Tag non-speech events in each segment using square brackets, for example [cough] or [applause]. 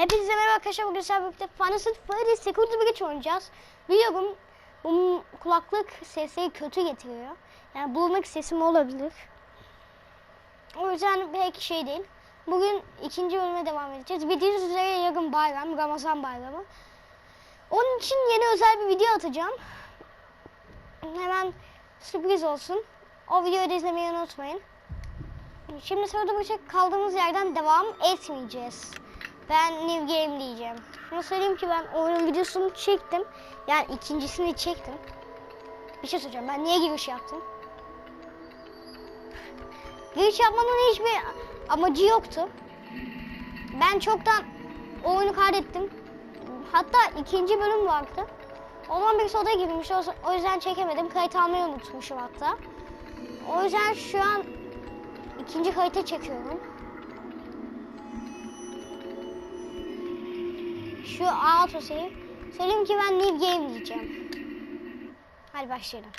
Hepinize merhaba arkadaşlar. Bugün sizlerle birlikte Fantasy Freddy Security Breach oynayacağız. Biliyorum bu kulaklık sesi kötü getiriyor. Yani bulmak sesim olabilir. O yüzden pek şey değil. Bugün ikinci bölüme devam edeceğiz. Bildiğiniz üzere yarın bayram, Ramazan bayramı. Onun için yeni özel bir video atacağım. Hemen sürpriz olsun. O videoyu da izlemeyi unutmayın. Şimdi sırada bıçak kaldığımız yerden devam etmeyeceğiz. Ben New Game diyeceğim. Şunu söyleyeyim ki ben oyunun videosunu çektim. Yani ikincisini çektim. Bir şey söyleyeceğim. Ben niye giriş yaptım? Giriş yapmanın hiçbir amacı yoktu. Ben çoktan oyunu kaydettim. Hatta ikinci bölüm vardı. O zaman birisi odaya girmiş. O yüzden çekemedim. Kayıt almayı unutmuşum hatta. O yüzden şu an ikinci kayıta çekiyorum. Şu auto save. Söyleyeyim ki ben new game diyeceğim. Hadi başlayalım.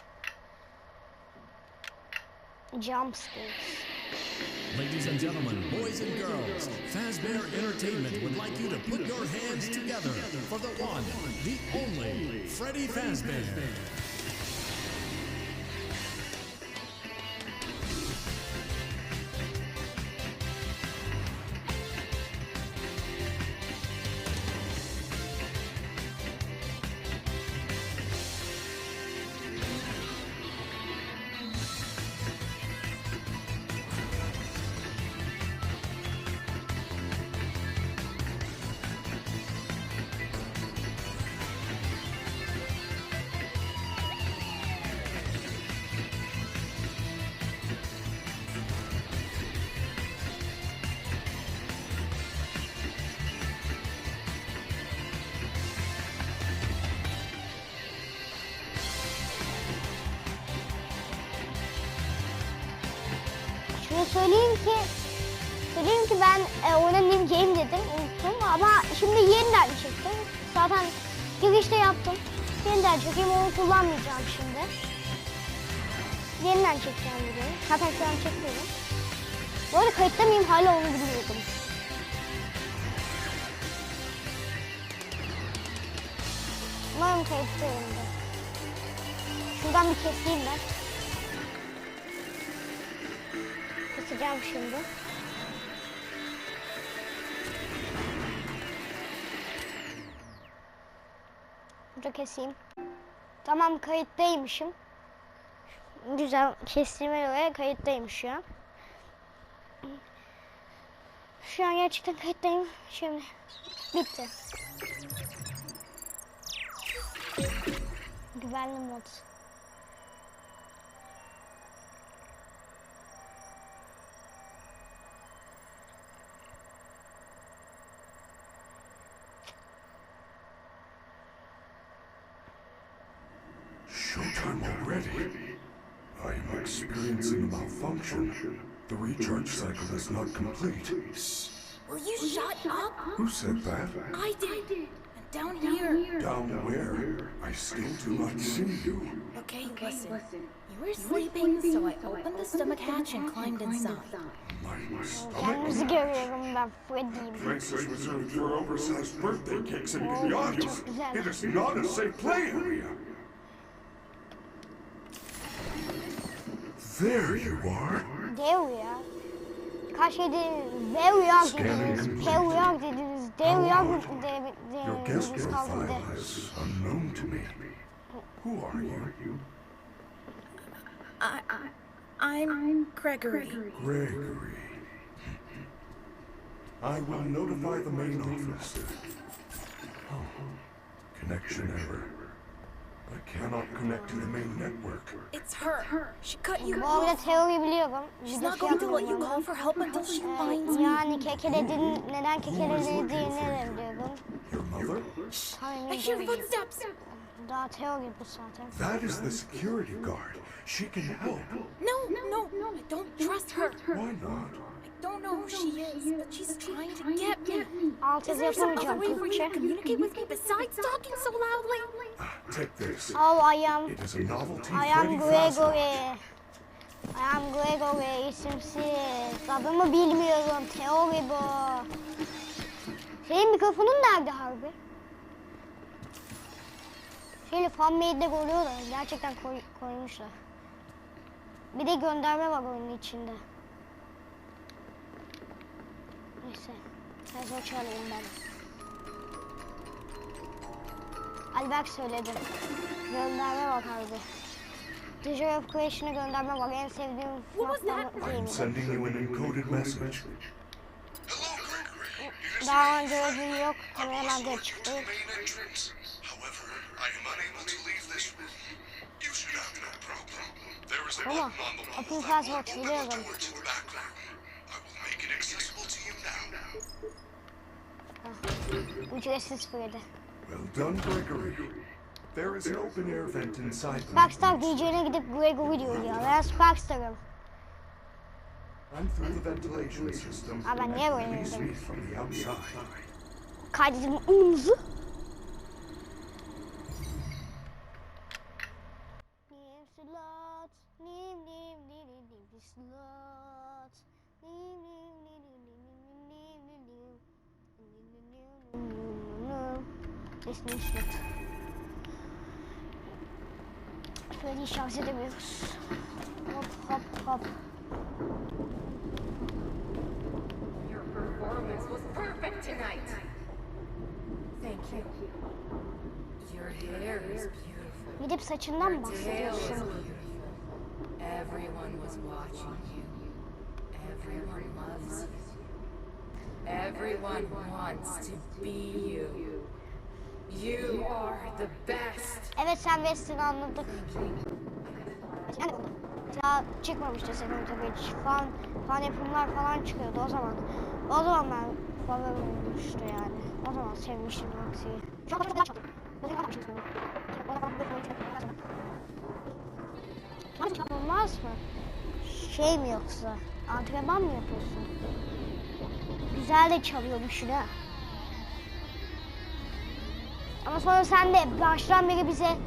Jump scares. Ladies and gentlemen, boys and girls, Fazbear Entertainment would like you to put your hands together for the one, the only Freddy Fazbear. Söyleyeyim ki söyleyeyim ki ben e, game dedim unuttum ama şimdi yeniden çektim. Zaten girişte yaptım. Yeniden çekeyim onu kullanmayacağım şimdi. Yeniden çekeceğim videoyu. Zaten şu an çekiyorum. Bu arada kayıtta mıyım hala onu bilmiyordum. Umarım kayıttayımdır. Şuradan bir keseyim ben. Keseceğim şimdi. Burada keseyim. Tamam kayıttaymışım. Güzel kestiğime göre kayıttaymış şu an. Şu an gerçekten kayıttayım. Şimdi bitti. Güvenli mod. Recharge cycle is not complete. Will you shut up? Who said that? I did. And down here. Down where? I still do not see you. Okay, listen. You were sleeping, so I opened the stomach hatch and climbed inside. My stomach. Kendimizi görüyorum ben Freddy'yim. Reserved for oversized birthday cakes and pinatas. It is not a safe play area. There you are. There we Kaç şey dediniz? Dev uyak Scanning dediniz. complete. Dev uyak dediniz. Dev uyak How odd. de- Your guest dediniz. Kaldı profile de. is unknown to me. Who are you? I, I, I'm Gregory. Gregory. I will notify the main office. Oh, connection error. I cannot connect to the main network. It's her. She cut you off. teori biliyorum. She's not going to let you call for help until she Ee, finds me. Yani kekelediğin, neden kekelediğini de biliyorum. Your mother? Hayır, I hear footsteps. Daha teori bu zaten. That is the security guard. She can help. No, no, I don't trust her. Why not? I don't know who she is, but she's trying to get me. Alt Is yazı there some other yapamayacağım way for you to communicate with me besides talking so loudly? [sighs] Take this. Al ayağım. It is a novelty I am Freddy Fazbear. Gregory. I am Gregory isimsiz. Adımı bilmiyorum. Teori bu. Senin mikrofonun nerede harbi? Şöyle fan made'de koyuyorlar. Gerçekten koy, koymuşlar. Bir de gönderme var oyunun içinde arkadaşlar. Her uçalı olmalı. Albert söyledi. Gönderme bakardı. Digital of Creation'a gönderme bak en sevdiğim I'm sending you an encoded message. Daha önce ödül yok. Kameralarda çıktı. Ama Apple Fastbox biliyorum. Ücretsiz Freddy. Well done, Gregory. There is an open air vent inside Sparkstar diyeceğine gidip Gregory diyor ya. Ben Sparkstar'ım. I'm through the ventilation system. Ama niye böyle outside. Kaydedin umuzu. maçından bahsediyorsun. Evet sen bestin anladık. Yani daha çıkmamıştı senin tabii falan falan yapımlar falan çıkıyordu o zaman. O zaman ben falan olmuştu yani. O zaman sevmiştim Maxi'yi. Çok çok çok çok. Olmaz mı? Şey mi yoksa? Antrenman mı yapıyorsun? Güzel de çalıyormuşsun ha. Ama sonra sen de baştan beri bize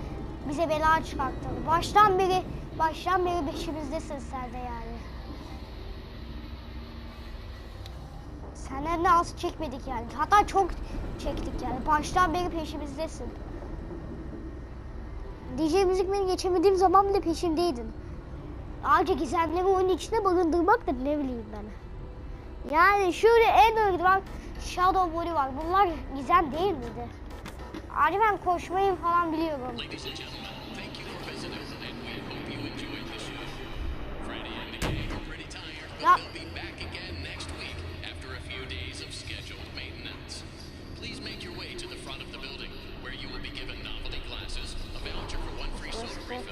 bize bela çıkarttın. Baştan beri baştan beri peşimizdesin sen de yani. Senden de az çekmedik yani. Hatta çok çektik yani. Baştan beri peşimizdesin. DJ müzik beni geçemediğim zaman bile peşimdeydin. Ayrıca gizemleri oyunun içine barındırmak da ne bileyim ben. Yani şöyle en önemli bak Shadow Body var. Bunlar gizem değil miydi? Ayrıca ben koşmayı falan biliyorum. Ladies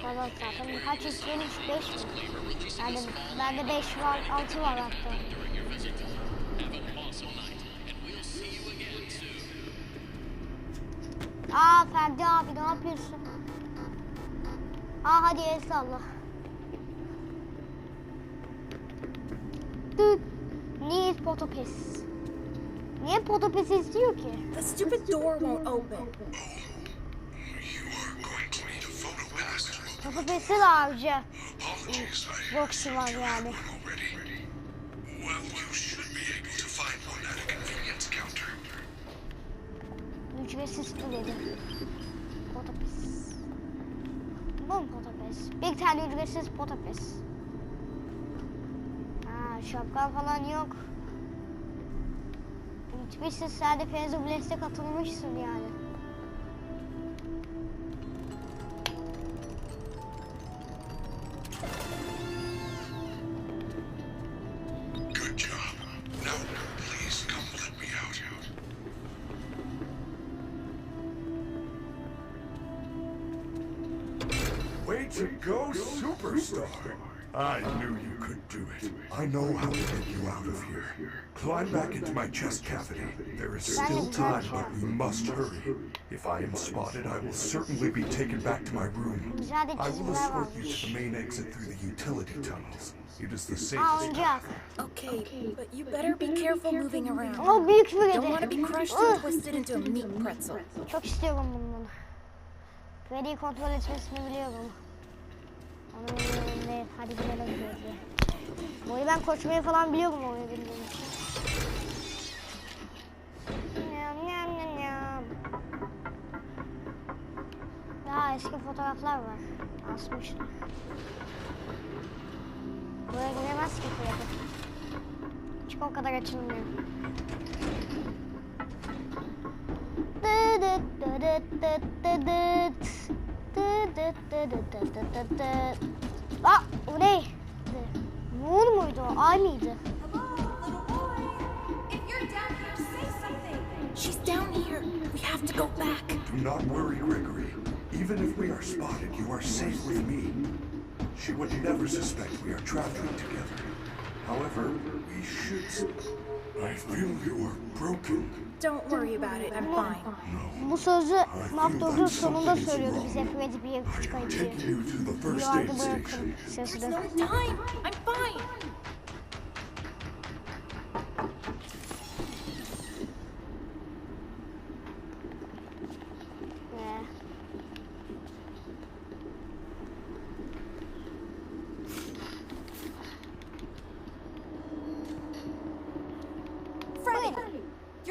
Evet zaten kaç istiyorsun? 5? Yani bende 5 var, 6 var hatta. Aa Ferdi abi ne yapıyorsun? Aa hadi el salla. Dur. Niye potopes? Niye potopes istiyor ki? The stupid door won't open. Profesör avcı. Boksçu var yani. Ücretsiz ödedim. Potapes. Bu mu potapes? Bir tane ücretsiz potapes. Ha, şapka falan yok. Ücretsiz şey, sadece Pezo Blast'e katılmışsın yani. There is still time, but we must hurry. If I am spotted, I will certainly be taken back to my room. I will escort you to the main exit through the utility tunnels. It is the safest oyuncak. Okay, but you better be careful moving around. O büyük Freddy. Don't want to be crushed and twisted into a meat pretzel. Çok istiyorum bundan. Freddy'yi kontrol etmesini biliyorum. Onu biliyorum değil. Hadi gidelim oyunu ben koşmayı falan biliyorum oyunu bildiğim için. Aa eski fotoğraflar var. Asmışlar. Buraya giremez ki Freddy. Çünkü o kadar açılmıyor. Aa o ne? Moon muydu o? Ay mıydı? She's down here. We have to go back. Do not worry, Gregory. Even if we are spotted, you are safe with me. She would never suspect we are traveling together. However, we should. I feel you are broken. Don't worry about it. I'm fine. No. Bu sözü that sonunda söylüyordu bize Freddy bir first Yuvarda aid bırakın station. sesini. No time. I'm fine.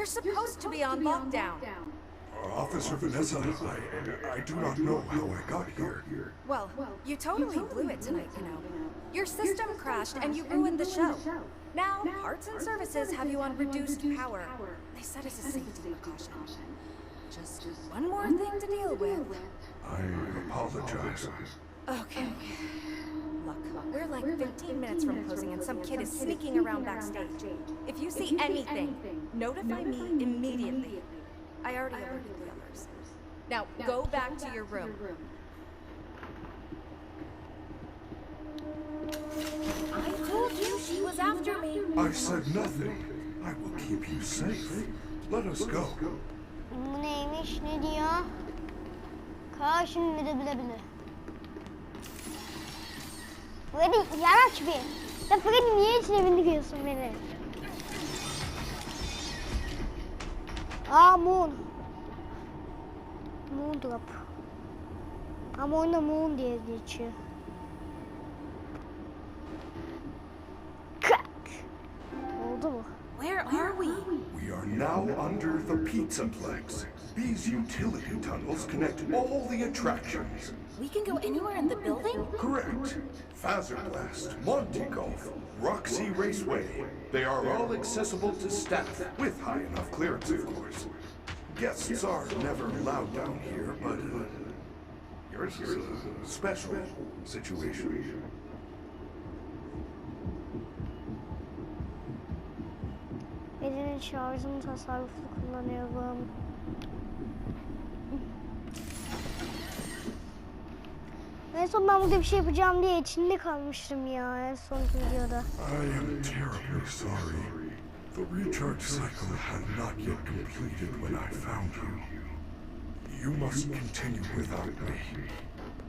You're supposed to be on lockdown. Uh, Officer Vanessa, I, I do not know how I got here. Well, you totally blew it tonight, you know. Your system crashed and you ruined the show. Now, parts and services have you on reduced power. They said it's a safety precaution. Just one more thing to deal with. I apologize. Okay. Look, we're like 15 minutes from closing and some kid is sneaking around backstage. If you see anything, notify me immediately. I already alerted the others. Now, go back to your room. I told you she was after me. I said nothing. I will keep you safe. Let us go. bu neymiş ne diyor? Karşım bile bile bile. Freddy yaraç bir. Ya Freddy niye içine bindiriyorsun beni? Aa Moon. Moon Drop. Ama oyunda Moon diye geçiyor. Oldu mu? Where are we? We are now under the Pizzaplex. These utility tunnels connect all the attractions. We can go anywhere in the building? Correct. Fazerblast, Monte Golf, Roxy Raceway. They are all accessible to staff, with high enough clearance, of course. Guests are never allowed down here, but uh, yours is a special situation. Elinin şarjını tasarruflu kullanıyorum. En son ben burada bir şey yapacağım diye içinde kalmıştım ya en son videoda. I am terribly sorry. The recharge cycle had not yet completed when I found you. You must continue without me.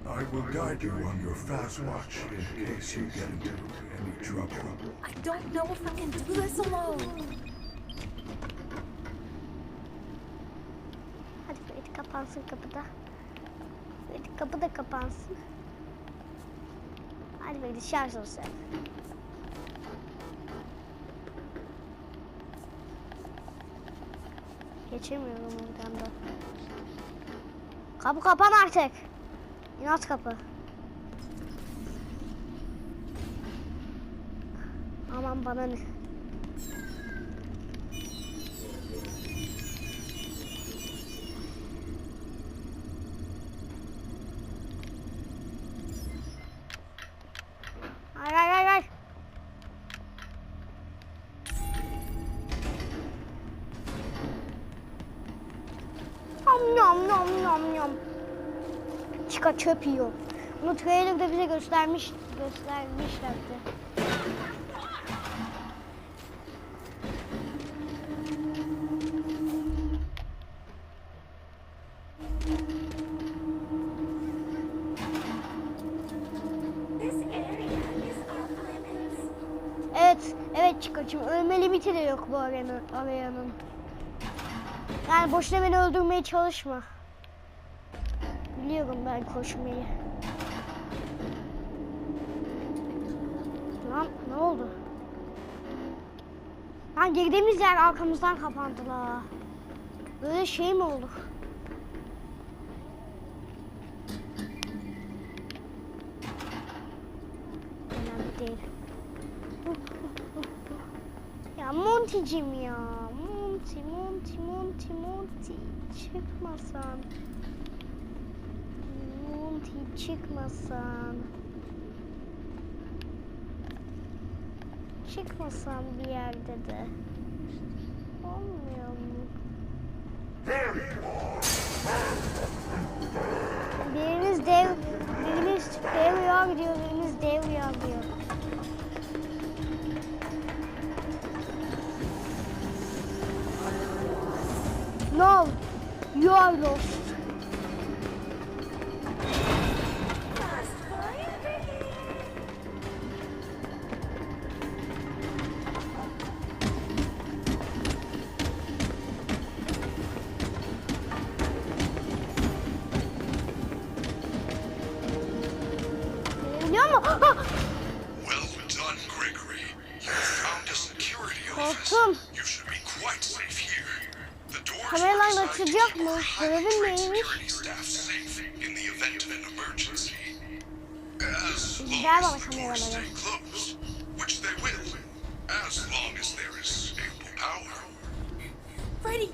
I will guide you on your fast watch in case you get into any trouble. I don't know if I can do this alone. Hadi Freddy kapansın kapıda. Kapı da kapansın. Hadi Freddy şarj ol sen. Geçemiyorum buradan da. Kapı kapan artık. İnat kapı. Aman bana ne. Çıka çöp yiyor. Bunu trailer'da bize göstermiş göstermişlerdi. Evet, evet Çıkaçım. Ölme limiti de yok bu aranın, arayanın. Yani boşuna beni öldürmeye çalışma. Biliyorum ben koşmayı. Lan ne oldu? Lan girdiğimiz yer arkamızdan kapandı la. Böyle şey mi olur? Önemli değil. ya Monty'cim ya. Monty, Monty, Monty, Monty. Çıkmasan. Monty çıkmasan. Çıkmasan bir yerde de. Olmuyor mu? Birimiz dev, birimiz dev rüya gidiyor, birimiz dev rüya gidiyor. No, you are lost. They will, as long as there is ample power. Freddy!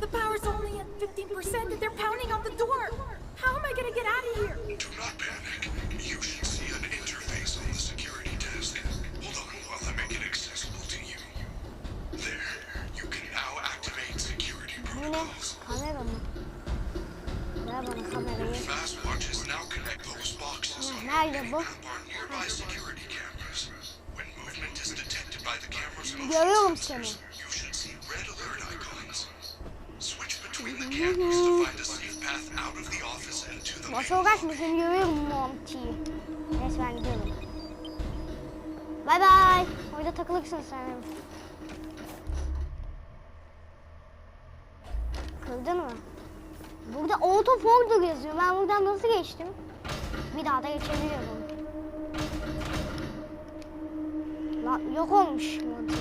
The power's only at 15% and they're pounding on the door! How am I gonna get out of here? Do not panic. Find a safe path out of the office and to the main Nasıl seni görüyorum Monty'yi. Neyse ben gidiyorum. Bay bay. Orada takılırsın sen. Kırdın mı? Burada auto folder yazıyor. Ben buradan nasıl geçtim? Bir daha da geçebiliyorum. Lan yok olmuş Monty.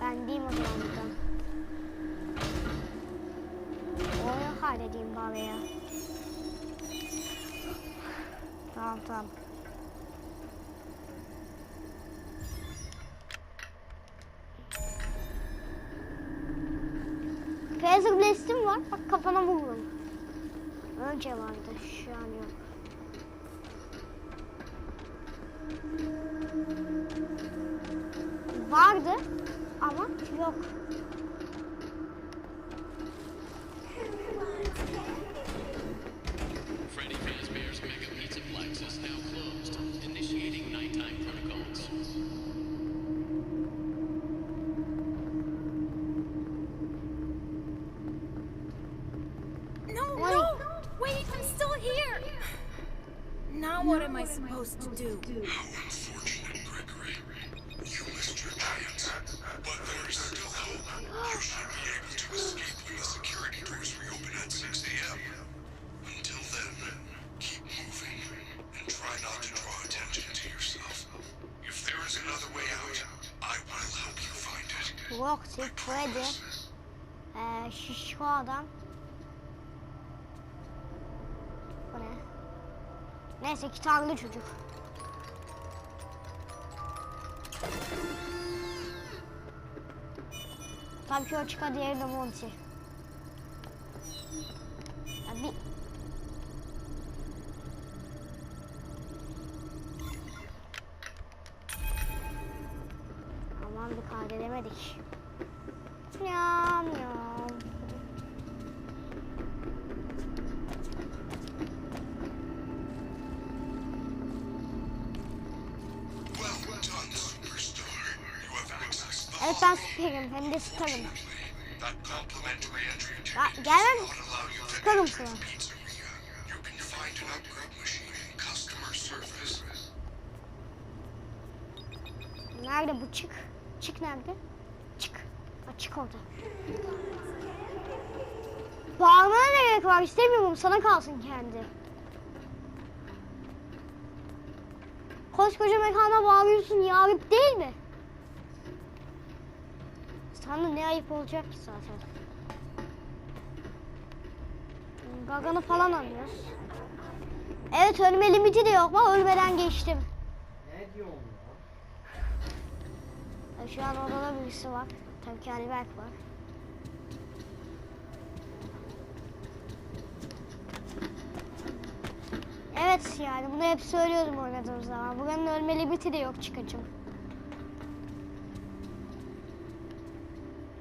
Ben diyeyim o zaman buradan. Oyunu kaydedeyim bari ya. Tamam tamam. Phaser Blast'im var. Bak kafana vururum. Önce vardı. Şu an yok. Vardı ama yok. Freddy, ee, şişko adam. Bu ne? Neyse gitarlı çocuk. Tabii ki o çıkar diğeri de Monty. Ya bir... Aman bir kaydedemedik. Yam accessed the Evet ben süperim hem de starım. Ya gel lan. sana. Nerede bu çık? Çık nerede? Çık. Bağırmana ne gerek var? İstemiyorum. Sana kalsın kendi. Koskoca mekana bağırıyorsun ya. Ayıp değil mi? Sana ne ayıp olacak ki zaten? Gaganı falan alıyoruz. Evet ölme limiti de yok. Bak ölmeden geçtim. Ne diyorsun ya? Şu an odada birisi var. Tabii ki Ali Berk var. Evet yani bunu hep söylüyordum oynadığım zaman. Buranın ölme limiti de yok çıkacım.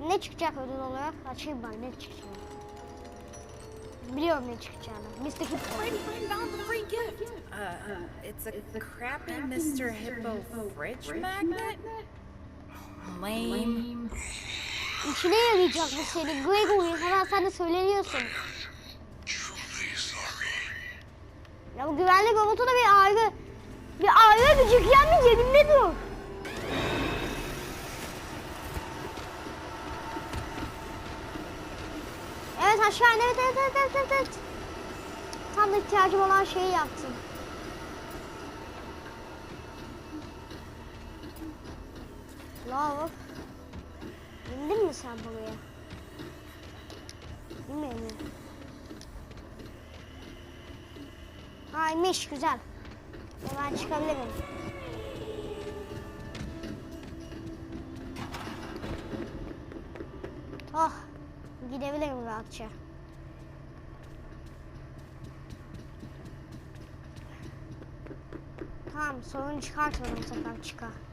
Ne çıkacak ödül olarak? Açayım ben ne çıkacak. Biliyorum ne çıkacağını. Mr. Hippo. Freddy, gift. Uh, it's a crappy Mr. Hippo fridge magnet. Lame. İşine yarayacak bu senin. Gregory hemen sen de söyleniyorsun. Ya bu güvenlik robotu da bir ayrı. Bir ayrı bir cüklenin yerinde dur. Evet aşağı in. Evet evet evet evet evet. Tam da ihtiyacım olan şeyi yaptın. Love. İndin mi sen buraya? Ha inmiş güzel. Hemen çıkabilirim. Oh gidebilirim rahatça. Tamam sorun çıkartmadım sefer çıkar.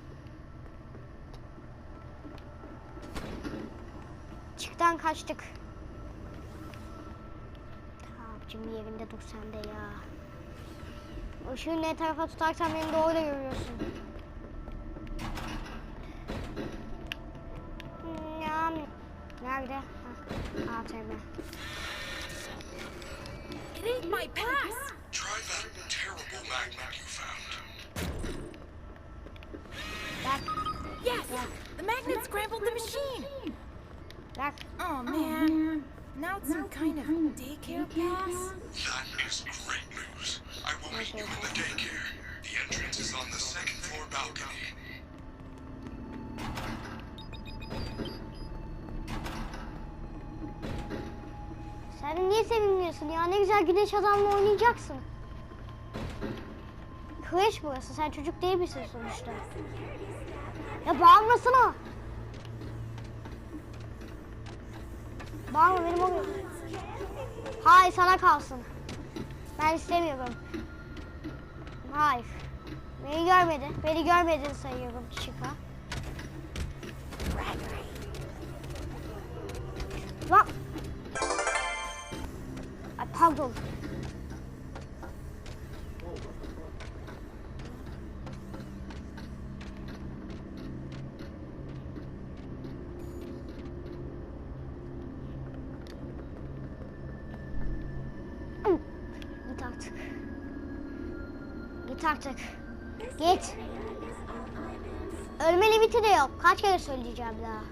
Çıktan kaçtık. Abicim yerinde dur sen de ya. Işığı ne tarafa tutarsan beni doğru da görüyorsun. Nerede? Hah, ATM. It ain't my pass. That is great news. I will meet you in the daycare. The entrance is on the second floor balcony. Sen niye sevinmiyorsun ya? Ne güzel güneş adamla oynayacaksın. Kreş burası. Sen çocuk değil misin sonuçta? Ya bağırmasana. Bağırma benim oluyor. Hayır sana kalsın. Ben istemiyorum. Hayır. Beni görmedi. Beni görmedin sayıyorum Chica. Lan. Ay pardon. Söyleyeceğim daha.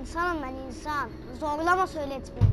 İnsanım ben insan. Zorlama söyletmeyin.